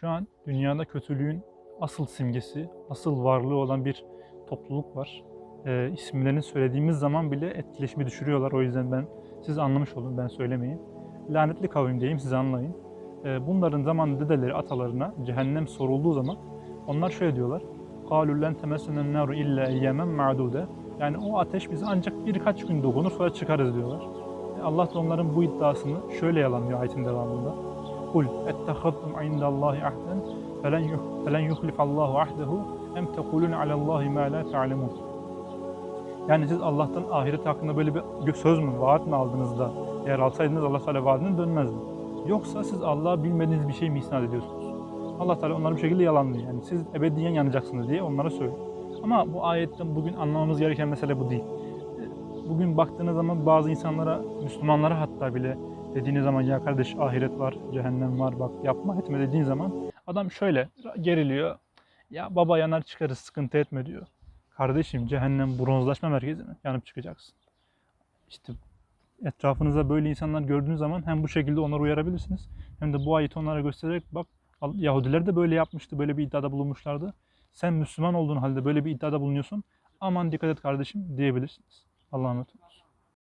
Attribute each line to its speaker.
Speaker 1: Şu an dünyada kötülüğün asıl simgesi, asıl varlığı olan bir topluluk var. Ee, isimlerini söylediğimiz zaman bile etkileşimi düşürüyorlar. O yüzden ben siz anlamış olun, ben söylemeyeyim. Lanetli kavim diyeyim, siz anlayın. Ee, bunların zamanında dedeleri, atalarına cehennem sorulduğu zaman onlar şöyle diyorlar. قَالُوا لَنْ تَمَسَّنَا النَّارُ اِلَّا اَيَّمًا مَعْدُودًا Yani o ateş bize ancak birkaç gün dokunur sonra çıkarız diyorlar. E, Allah da onların bu iddiasını şöyle yalanlıyor ayetin devamında. Kul ettehattum indallahi ahden felen, felen yuhlifallahu ahdehu em tekulun alallahi ma la ta'lemun. Yani siz Allah'tan ahiret hakkında böyle bir söz mü, vaat mı aldınız da eğer alsaydınız Allah Teala vaadine dönmezdi. Yoksa siz Allah'a bilmediğiniz bir şey mi isnat ediyorsunuz? Allah Teala onları bir şekilde yalanlıyor. Yani siz ebediyen yanacaksınız diye onlara söylüyor. Ama bu ayetten bugün anlamamız gereken mesele bu değil. Bugün baktığınız zaman bazı insanlara, Müslümanlara hatta bile dediğiniz zaman ya kardeş ahiret var, cehennem var bak yapma etme dediğin zaman adam şöyle geriliyor. Ya baba yanar çıkarız sıkıntı etme diyor. Kardeşim cehennem bronzlaşma merkezi mi? Yanıp çıkacaksın. İşte etrafınızda böyle insanlar gördüğünüz zaman hem bu şekilde onları uyarabilirsiniz hem de bu ayeti onlara göstererek bak Yahudiler de böyle yapmıştı, böyle bir iddiada bulunmuşlardı. Sen Müslüman olduğun halde böyle bir iddiada bulunuyorsun. Aman dikkat et kardeşim diyebilirsiniz. Allah'a emanet olun.